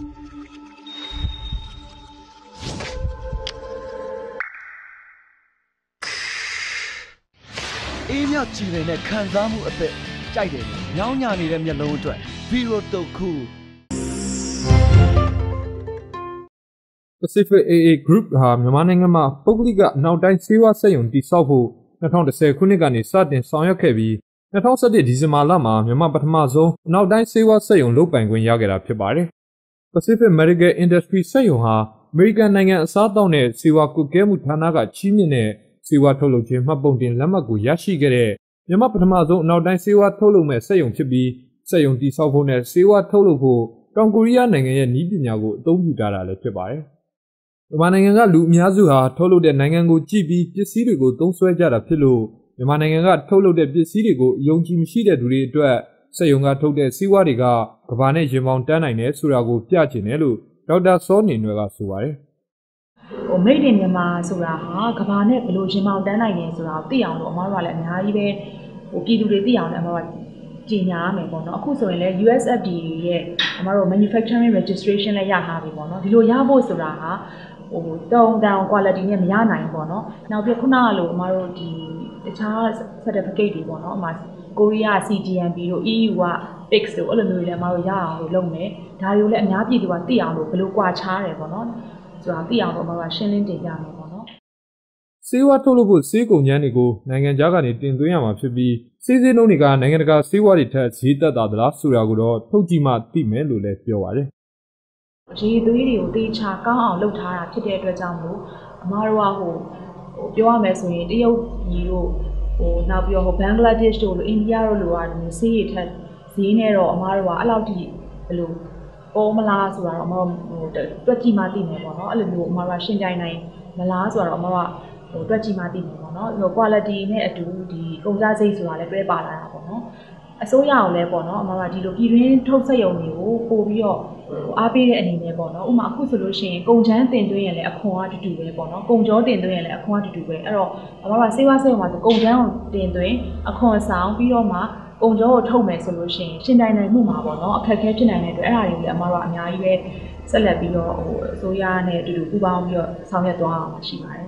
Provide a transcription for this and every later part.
အေးမြကြည်လင်တဲ့ခံစားမှုအသက်ကြိုက်တယ်လို့ညောင်းညာနေတဲ့မျက်လုံးအတွက်ဗီရိုတုတ်ခု Pacific AA Group ဟာမြန်မာနိုင်ငံမှာပုဂ္ဂလိကအနောက်တိုင်းစေဝါစက်ရုံတည်ဆောက်ဖို့2010ခုနှစ်ကနေစတင်ဆောင်ရွက်ခဲ့ပြီး2017ဒီဇင်ဘာလမှာမြန်မာပထမဆုံးအနောက်တိုင်းစေဝါစက်ရုံလုပ်ပိုင်ခွင့်ရခဲ့တာဖြစ်ပါတယ်။ Pacific Medical Industry စက်ရုံဟာအမေရိကန်နိုင်ငံအစားအသောက်နဲ့စေဝါကုကဲမှုဌာနကချီးမြှင့်တဲ့စေဝါထုတ်လုပ်ခြင်းမှတ်ပုံတင်လက်မှတ်ကိုရရှိခဲ့တဲ့မြန်မာပထမဆုံးအနောက်တိုင်းစေဝါထုတ်လုပ်မဲ့စက်ရုံဖြစ်ပြီးစက်ရုံတည်ဆောက်ဖို့နဲ့စေဝါထုတ်လုပ်ဖို့တောင်ကိုရီးယားနိုင်ငံရဲ့နည်းပညာကိုအသုံးပြုထားတာလည်းဖြစ်ပါတယ်။မြန်မာနိုင်ငံကလူအများစုဟာထုတ်လုပ်တဲ့နိုင်ငံကိုကြည့်ပြီးပစ္စည်းတွေကိုသုံးစွဲကြတာဖြစ်လို့မြန်မာနိုင်ငံကထုတ်လုပ်တဲ့ပစ္စည်းတွေကိုအယုံကြည်မရှိတဲ့သူတွေအတွက် စက်ရုံကထုတ်တဲ့စီးပွားတွေကကဘာနဲ့ရင်ပေါင်တန်းနိုင်တယ်ဆိုတာကိုပြချင်တယ်လို့ဒေါက်တာစောနေနွယ်ကဆိုပါတယ်။ဟိုမိတ်တင်မြန်မာဆိုတာဟာကဘာနဲ့ဘယ်လိုရင်မောင်တန်းနိုင်နေဆိုတာကိုသိအောင်လို့အမားတို့ကလည်းအများကြီးပဲဟိုပြည်သူတွေသိအောင်လည်းအမားတို့ကကြီးညာရမယ်ပေါ့နော်အခုဆိုရင်လည်း USFDA ရဲ့အမားတို့ manufacturing registration လည်းရထားပြီပေါ့နော်ဒီလိုရဖို့ဆိုတာဟာဟိုတုံတောင် quality နဲ့မရနိုင်ဘူးပေါ့နော်နောက်ပြီးခုနကလိုအမားတို့ဒီတခြား certificate တွေပေါ့နော်အမား ကိုရီးယား CGMP တို့ EU က PIX တို့အဲ့လိုမျိုးတွေလည်းအမားတို့ရအောင်လို့လုပ်မယ်ဒါတွေကိုလည်းအများပြည်သူကသိအောင်လို့ဘယ်လိုကြွာချားတယ်ပေါ့နော်ဆိုတာသိအောင်တော့အမကရှင်းလင်းတင်ပြမယ်ပေါ့နော်စေဝါထုတ်လုပ်ဖို့စေးကုန်ကျန်းတွေကိုနိုင်ငံခြားကနေတင်သွင်းရမှာဖြစ်ပြီးစေးစေးနှုန်းတွေကနိုင်ငံတကာစေဝါတွေထက်ဈေးသက်သာသလားဆိုတာကိုတော့ထုတ်ကြည့်မှသိမယ်လို့လည်းပြောပါတယ်ရေသွေးတွေကိုတေချာကောင်းအောင်လုပ်ထားတာဖြစ်တဲ့အတွက်ကြောင့်မလို့အမားတို့ကဟိုဟိုပြောရမယ်ဆိုရင်တရုတ်ပြည်တို့ ဟိုနောက်ပြီးတော့ဟိုဘင်္ဂလားဒေ့ရှ်တို့လိုအိန္ဒိယတို့လိုကဆေးရထက်ဈေးနဲ့တော့အမားတို့ကအဲ့လောက်ထိဘယ်လိုပေါ်မလားဆိုတာတော့အမတို့ဟိုတွက်ကြည့်မှသိမယ်ပေါ့နော်အဲ့လိုမျိုးအမတို့ရှင်းပြနိုင်မလားဆိုတော့အမတို့ကဟိုတွက်ကြည့်မှသိမယ်ပေါ့နော်ဟို quality နဲ့အတူဒီကုန်ကြစိတ်ဆိုတာလည်းတွဲပါလာတာပေါ့နော်အစိုးရအောင်လဲပေါ့နော်အမတို့ကဒီလိုပြည်တွင်းထုတ်ဆက်ရုံတွေကိုပို့ပြီးတော့ အားပေးတဲ့အနေနဲ့ပေါ့နော်ဥမာအခုဆိုလို့ရှိရင်ကုန်ချမ်းတင်သွင်းရင်လည်းအခွန်အတူတူပဲပေါ့နော်ကုန်ကြောတင်သွင်းရင်လည်းအခွန်အတူတူပဲအဲ့တော့အမတို့ကစေဝါဆက်ရုံမှာဆိုကုန်ချမ်းကိုတင်သွင်းအခွန်ဆောင်ပြီးတော့မှပုံကြောကိုထုတ်မယ်ဆိုလို့ရှိရင်ရှင်တိုင်နိုင်မှုမှာပေါ့နော်အခက်အခဲဖြစ်နိုင်တဲ့အတွက်အဲ့ဒါတွေကိုလည်းအမတို့ကအများကြီးပဲဆက်လက်ပြီးတော့ဟိုအစိုးရနဲ့အတူတူပူးပေါင်းပြီးတော့ဆောင်ရွက်သွားအောင်ရှိပါတယ်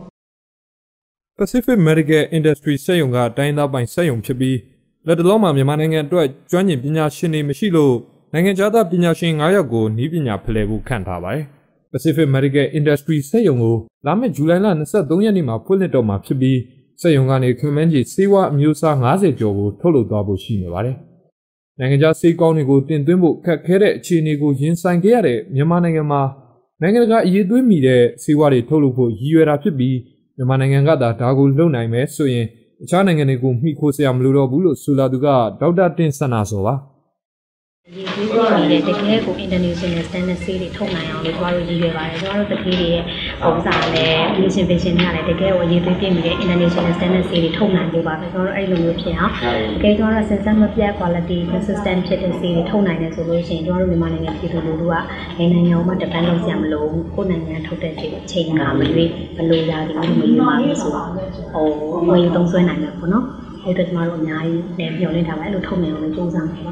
Pacific Medical Industry စက်ရုံကတိုင်းသားပိုင်စက်ရုံဖြစ်ပြီးလက်တလုံးမှာမြန်မာနိုင်ငံအတွက်ကျွမ်းကျင်ပညာရှင်တွေမရှိလို့ နိုင်ငံခြားသားပညာရှင်9ယောက်ကိုနီးပညာဖလှယ်ဖို့ခန့်ထားပါတယ်။ Pacific Medical Industry စက်ရုံကိုလာမယ့်ဇူလိုင်လ23ရက်နေ့မှာဖွင့်လှစ်တော့မှာဖြစ်ပြီးစက်ရုံကနေခွန်မန်းကြီးစေဝါအမျိုးအစား90ကျော်ကိုထုတ်လုပ်သွားဖို့ရှိနေပါတယ်။နိုင်ငံခြားစေကောင်းတွေကိုတင်သွင်းဖို့ခက်ခဲတဲ့အခြေအနေကိုရင်ဆိုင်ခဲ့ရတဲ့မြန်မာနိုင်ငံမှာနိုင်ငံတကာအရေးသွေးမိတဲ့စေဝါတွေထုတ်လုပ်ဖို့ရည်ရွယ်တာဖြစ်ပြီးမြန်မာနိုင်ငံကသာဒါကိုလုပ်နိုင်မယ်ဆိုရင်အခြားနိုင်ငံတွေကိုမှီခိုစရာမလိုတော့ဘူးလို့ဆိုလာသူကဒေါက်တာတင်ဆန္နာစောပါ။ ဒီဒီပြောနေတဲ့တကယ်ကို international standard ဆေးတွေထုတ်နိုင်အောင်လို့ကျမတို့ရည်ရွယ်ပါတယ်ကျမတို့တကယ်တွေရဲ့ပုံစံနဲ့ mission vision နဲ့လည်းတကယ်ကိုရည်သွေးပြည့်မီတဲ့ international standard ဆေးတွေထုတ်နိုင်လို့ပါပဲကျမတို့အဲ့လိုမျိုးဖြစ်အောင်တကယ်ကျမတို့စင်စက်မပြတ် quality consistent ဖြစ်တဲ့ဆေးတွေထုတ်နိုင်တယ်ဆိုလို့ရှိရင်ကျမတို့မြန်မာနိုင်ငံပြည်သူလူထုကနိုင်ငံမှာ depend လုပ်ကြမလို့ကိုယ်နိုင်ငံထုတ်တဲ့အချိန်ကမရွေးဘလို့ရာဒီမရွေးပါလို့ဆိုတော့ဟိုဝယ်သုံးစွဲနိုင်မှာပေါ့နော်အဲ့တော့ကျမတို့အများကြီးလည်းမျှော်လင့်ထားပါအဲ့လိုထုတ်နိုင်အောင်လည်းစူးစမ်းပါ